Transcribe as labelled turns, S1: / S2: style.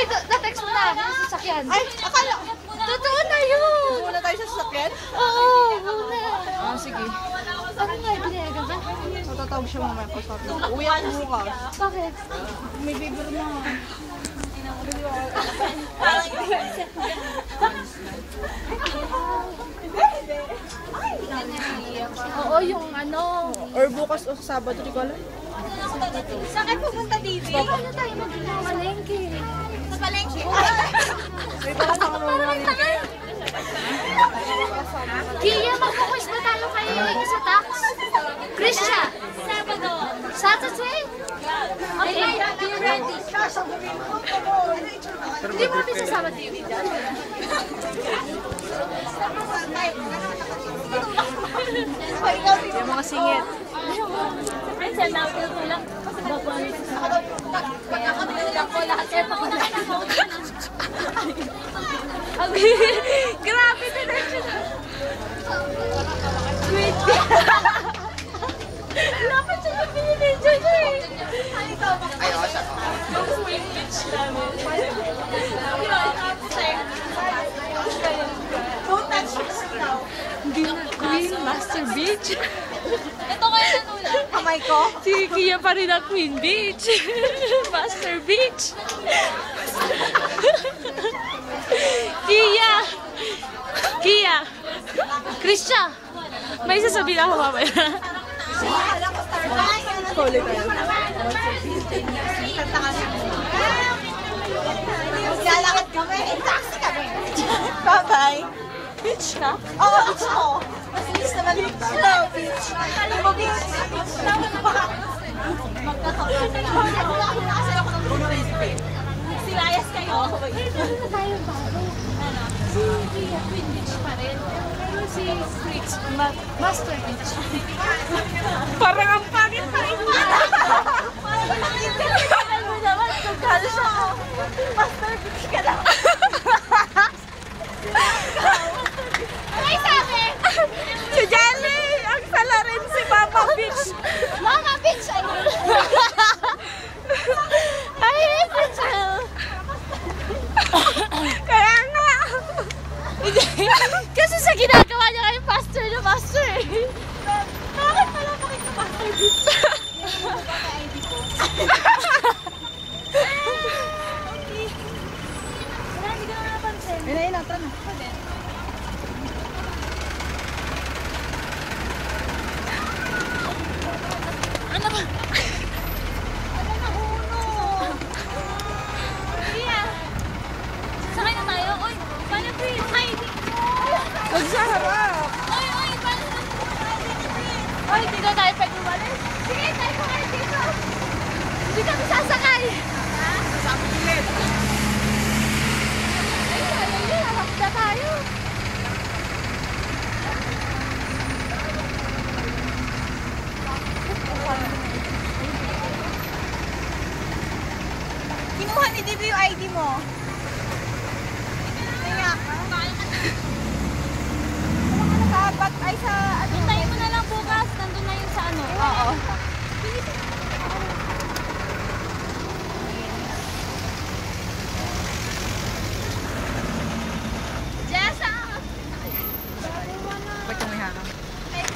S1: Ay, na- na-text mo na sa sasakyan.
S2: Ay, akala.
S1: Totoo na yun.
S2: Muna tayo sa sasakyan.
S1: Oo, muna.
S2: Ah, sige.
S1: Ano nga, binayagan ka?
S2: Matatawag siya mamaya ko sa atin. Uwi ako bukas.
S1: Bakit?
S2: May bibir na.
S1: Oo, yung ano.
S2: Or bukas o sa Sabado, di ko alam.
S3: Saan kayo pupunta, Didi?
S1: Ano tayo magkamalengke?
S3: Sa palengke.
S2: May pala sa kamamaling kayo.
S1: Kia, mag-focus na tayo kay sa tax. Krisha,
S3: Sabado.
S1: Saturday? Okay, be ready. Hindi mo namin sasama dito.
S2: Yung mga singit.
S3: Ay, siya na, tulak. Pagkakatulak ko, lahat kayo mauna ka na, mauna ka na. Grabe din na siya. Wait. Dapat siya yung pinididyo niya eh.
S4: Ay, oh, siya.
S1: Queen Master Beach.
S3: Ito kayo natulak.
S2: Kamay ko.
S1: Si Kia pa rin ang Queen Beach. Master Beach. Kia! Kia! Krisha! May sasabihin ako mamaya.
S2: Huli tayo.
S3: Lalakad kami. Taxi kami.
S2: Bye-bye. Bitch ka? Oo, bitch ko.
S3: Mas inis naman yung
S2: No, bitch.
S3: Kali mo, bitch. Silayas kayo.
S1: Ano tayo bago? Si Kia Queen Beach pa rin. Pero si Fritz, Ma- Master Beach.
S2: Parang ang pangit pa rin.
S3: Alam mo naman, nagkalas ako. Master bitch ka lang. Ay, sabi!
S2: Si Jelly! Ang sala rin si Mama Bitch.
S3: Mama bitch! Ano?
S1: Ay, Fritz!
S2: Kaya nga.
S1: Kasi sa ginagawa niya kay Pastor na Master eh.
S3: Bakit pala pakita Master bitch? Wala, hindi ko
S2: Ayun na, ayun na. Tara na.
S3: Ano ba? Ano na uno? Kuya. Sakay na tayo? Uy, paano ID ko?
S2: Huwag sa harap.
S3: Uy, uy, paano
S1: Ay, hindi na tayo pwede umalis.
S3: Sige, tayo ko kayo dito.
S1: Hindi kami sasakay.
S3: Ay, sayang yun. Alam na tayo.
S2: Yung ID mo.